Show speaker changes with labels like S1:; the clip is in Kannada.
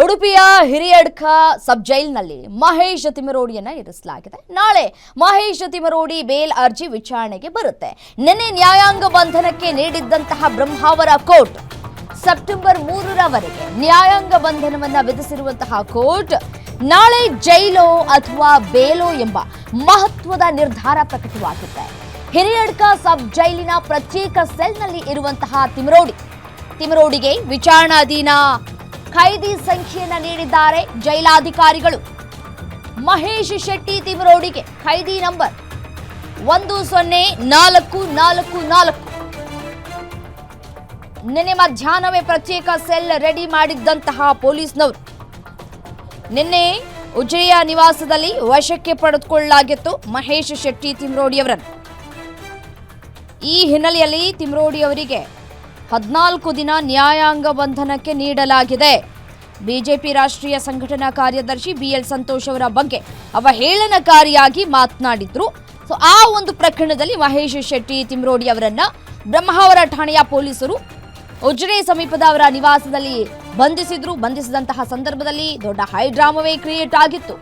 S1: ಉಡುಪಿಯ ಹಿರಿಯಡ್ಕ ಸಬ್ ಜೈಲ್ನಲ್ಲಿ ಮಹೇಶ್ ತಿಮರೋಡಿಯನ್ನ ಇರಿಸಲಾಗಿದೆ ನಾಳೆ ಮಹೇಶ್ ತಿಮರೋಡಿ ಬೇಲ್ ಅರ್ಜಿ ವಿಚಾರಣೆಗೆ ಬರುತ್ತೆ. ನಿನ್ನೆ ನ್ಯಾಯಾಂಗ ಬಂಧನಕ್ಕೆ ನೀಡಿದ್ದಂತಹ ಬ್ರಹ್ಮಾವರ ಕೋರ್ಟ್ ಸೆಪ್ಟೆಂಬರ್ ಮೂರರವರೆಗೆ ನ್ಯಾಯಾಂಗ ಬಂಧನವನ್ನ ವಿಧಿಸಿರುವಂತಹ ಕೋರ್ಟ್ ನಾಳೆ ಜೈಲೋ ಅಥವಾ ಬೇಲೋ ಎಂಬ ಮಹತ್ವದ ನಿರ್ಧಾರ ಪ್ರಕಟವಾಗಿದೆ. ಹಿರಿಯಡ್ಕ ಸಬ್ ಜೈಲಿನ ಪ್ರತ್ಯೇಕ ಸೆಲ್ನಲ್ಲಿ ಇರುವಂತಹ ತಿಮರೋಡಿ ತಿಮರೋಡಿಗೆ ವಿಚಾರಣಾಧೀನ ಖೈದಿ ಸಂಖ್ಯೆಯನ್ನು ನೀಡಿದ್ದಾರೆ ಜೈಲಾಧಿಕಾರಿಗಳು. ಮಹೇಶ್ ಶೆಟ್ಟಿ ತಿಮರೋಡಿಗೆ ಖೈದಿ ನಂಬರ್ ಒಂದು ಸೊನ್ನೆ ನಾಲ್ಕು ನಾಲ್ಕು ನಾಲ್ಕು. ನಿನ್ನೆ ಮಧ್ಯಾಹ್ನವೇ ಪ್ರತ್ಯೇಕ ಸೆಲ್ ರೆಡಿ ಮಾಡಿದ್ದಂತಹ ಪೊಲೀಸ್ನವರು. ನಿನ್ನೆ ಉಜಿರೆಯ ನಿವಾಸದಲ್ಲಿ ವಶಕ್ಕೆ ಪಡೆದುಕೊಳ್ಳಲಾಗಿತ್ತು ಮಹೇಶ್ ಶೆಟ್ಟಿ ತಿಮ್ರೋಡಿಯವರನ್ನು. ಈ ಹಿನ್ನೆಲೆಯಲ್ಲಿ ತಿಮ್ರೋಡಿ ಅವರಿಗೆ ಹದಿನಾಲ್ಕು ದಿನ ನ್ಯಾಯಾಂಗ ಬಂಧನಕ್ಕೆ ನೀಡಲಾಗಿದೆ. ಬಿಜೆಪಿ ರಾಷ್ಟ್ರೀಯ ಸಂಘಟನಾ ಕಾರ್ಯದರ್ಶಿ ಬಿಎಲ್ ಸಂತೋಷ್ ಅವರ ಬಗ್ಗೆ ಅವಹೇಳನಕಾರಿಯಾಗಿ ಮಾತನಾಡಿದ್ರು. ಸೊ, ಆ ಒಂದು ಪ್ರಕರಣದಲ್ಲಿ ಮಹೇಶ್ ಶೆಟ್ಟಿ ತಿಮ್ರೋಡಿ ಅವರನ್ನ ಬ್ರಹ್ಮಾವರ ಠಾಣೆಯ ಪೊಲೀಸರು ಉಜ್ರೆ ಸಮೀಪದ ಅವರ ನಿವಾಸದಲ್ಲಿ ಬಂಧಿಸಿದ್ರು. ಬಂಧಿಸಿದಂತಹ ಸಂದರ್ಭದಲ್ಲಿ ದೊಡ್ಡ ಹೈಡ್ರಾಮವೇ ಕ್ರಿಯೇಟ್ ಆಗಿತ್ತು.